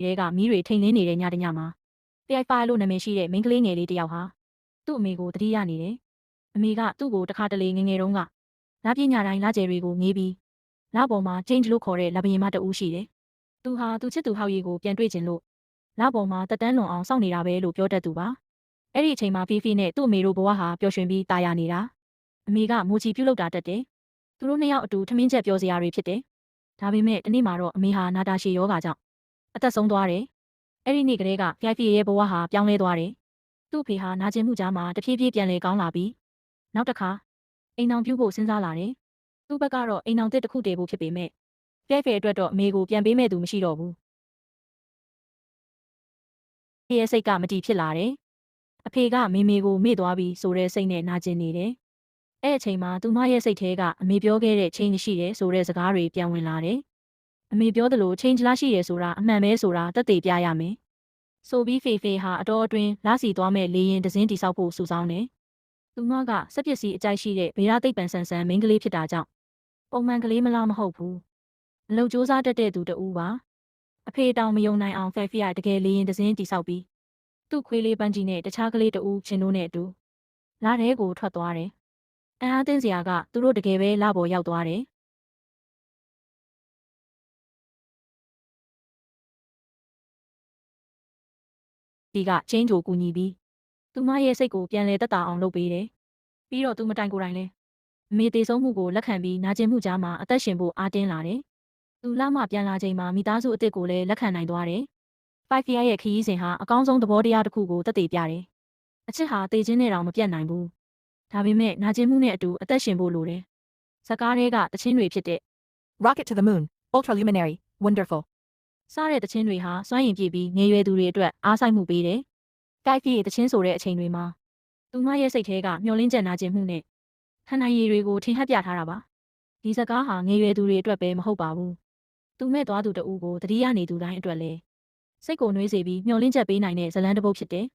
တဲကမီးတွေထိန်လင်းနေတဲ့ညတစ်ညမှာ PI5 လို့နာမည်ရှိတဲ့မိန်းကလေးငယ်လေးတစ်ယောက်ဟာသူ့အမေကိုတတိယနေတယ်။အမေကသူ့ကိုတစ်ခါတလေငယ်ငယ်တုန်းကလပြညာတိုင်းလကျယ်တွေကိုငေးပြီးလပေါ်မှာ change လို့ခေါ်တဲ့လဘရင်မတအူးရှိတယ်။သူဟာသူချစ်သူဟောက်ရီကိုပြန်တွေ့ချင်လို့လပေါ်မှာတက်တန်းလွန်အောင်စောင့်နေတာပဲလို့ပြောတတ်သူပါ။အဲ့ဒီအချိန်မှာဖီဖီနဲ့သူ့အမေတို့ဘဝဟာပျော်ရွှင်ပြီးตายရနေတာ။အမေကမူချီပြုတ်လောက်တာတက်တယ်။သူတို့နှစ်ယောက်အတူထမင်းချက်ပြောစရာတွေဖြစ်တယ်။ဒါပေမဲ့တနေ့မှာတော့အမေဟာနာတာရှည်ယောဂါကြောင့် အသက်ဆုံးသွားတယ်။အဲ့ဒီနေ့ကလေးက VIP ရဲ့ဘဝဟာပြောင်းလဲသွားတယ်။သူ့အဖေဟာနာကျင်မှုကြားမှာတဖြည်းဖြည်းပြန်လဲကောင်းလာပြီးနောက်တစ်ခါအိမ်အောင်ပြုဖို့စဉ်းစားလာတယ်။သူ့ဘက်ကတော့အိမ်အောင်တစ်တစ်ခုတည်ဖို့ဖြစ်ပေမဲ့ပြိုက်ဖယ်အတွက်တော့အမေကိုပြန်ပေးမဲ့သူမရှိတော့ဘူး။ဖေရဲ့စိတ်ကမတီဖြစ်လာတယ်။အဖေကမေမေကိုမေ့သွားပြီးဆိုတဲ့စိတ်နဲ့နာကျင်နေတယ်။အဲ့အချိန်မှာသူမရဲ့စိတ်ထဲကအမေပြောခဲ့တဲ့ချိန်ရှိတယ်ဆိုတဲ့စကားတွေပြန်ဝင်လာတယ်။ အမေပြောသလိုချိန်လားရှိတယ်ဆိုတာအမှန်ပဲဆိုတာတက်သေးပြရမယ်။ဆိုပြီးဖေဖေဟာအတော်အတွင်းလာစီသွားမဲ့လေရင်တစင်းတိဆောက်ဖို့စူဆောင်းတယ်။သူမကစက်ပစ္စည်းအကြိုက်ရှိတဲ့ဗေဒသိပ္ပံဆန်ဆန်မိန်းကလေးဖြစ်တာကြောင့်ပုံမှန်ကလေးမလားမဟုတ်ဘူး။အလုပ်စူးစမ်းတတ်တဲ့သူတူပါ။အဖေတောင်မယုံနိုင်အောင်ဖေဖေကတကယ်လေရင်တစင်းတိဆောက်ပြီးသူ့ခွေးလေးပန်းကြီးနဲ့တခြားကလေးတူချင်းတို့နဲ့အတူလာတဲ့ကိုထွက်သွားတယ်။အန်အားသိစရာကသူတို့တကယ်ပဲလာပေါ်ရောက်သွားတယ်။ ဒီကချင်းဂျိုကူညီပြီးသူမရဲ့စိတ်ကိုပြန်လဲတက်တာအောင်လုပ်ပေးတယ်။ပြီးတော့သူမတိုင်ကိုယ်တိုင်လဲအမေတေဆုံးမှုကိုလက်ခံပြီးနာကျင်မှုကြားမှာအသက်ရှင်ဖို့အားတင်းလာတယ်။သူလာမှပြန်လာချိန်မှာမိသားစုအစ်စ်ကိုလည်းလက်ခံနိုင်သွားတယ်။ Five Year ရဲ့ခရီးစဉ်ဟာအကောင်းဆုံးသဘောတရားတစ်ခုကိုသက်သေပြတယ်။အချစ်ဟာတေခြင်းနဲ့တောင်မပြတ်နိုင်ဘူး။ဒါပေမဲ့နာကျင်မှုနဲ့အတူအသက်ရှင်ဖို့လိုတယ်။ဇကားတွေကတခြင်းတွေဖြစ်တဲ့ Rocket to the Moon, Ultraluminary, Wonderful. စားတဲ့တခြင်းတွေဟာစွမ်းရည်ပြည့်ပြီးငယ်ရွယ်သူတွေအတွက်အားစိုက်မှုပေးတယ်။တိုက်ပြည့်တခြင်းဆိုတဲ့အချိန်တွေမှာသူမရဲ့စိတ်ထဲကမျောလင်းချက်နာကျင်မှုနဲ့ခန္ဓာရည်တွေကိုထင်ဟပ်ပြထားတာပါ။ဒီစကားဟာငယ်ရွယ်သူတွေအတွက်ပဲမဟုတ်ပါဘူး။သူမဲ့သွားသူတဦးကိုတတိယနေသူတိုင်းအတွက်လည်းစိတ်ကိုနှွေးစေပြီးမျောလင်းချက်ပေးနိုင်တဲ့ဇလန်းတစ်ပုတ်ဖြစ်တယ်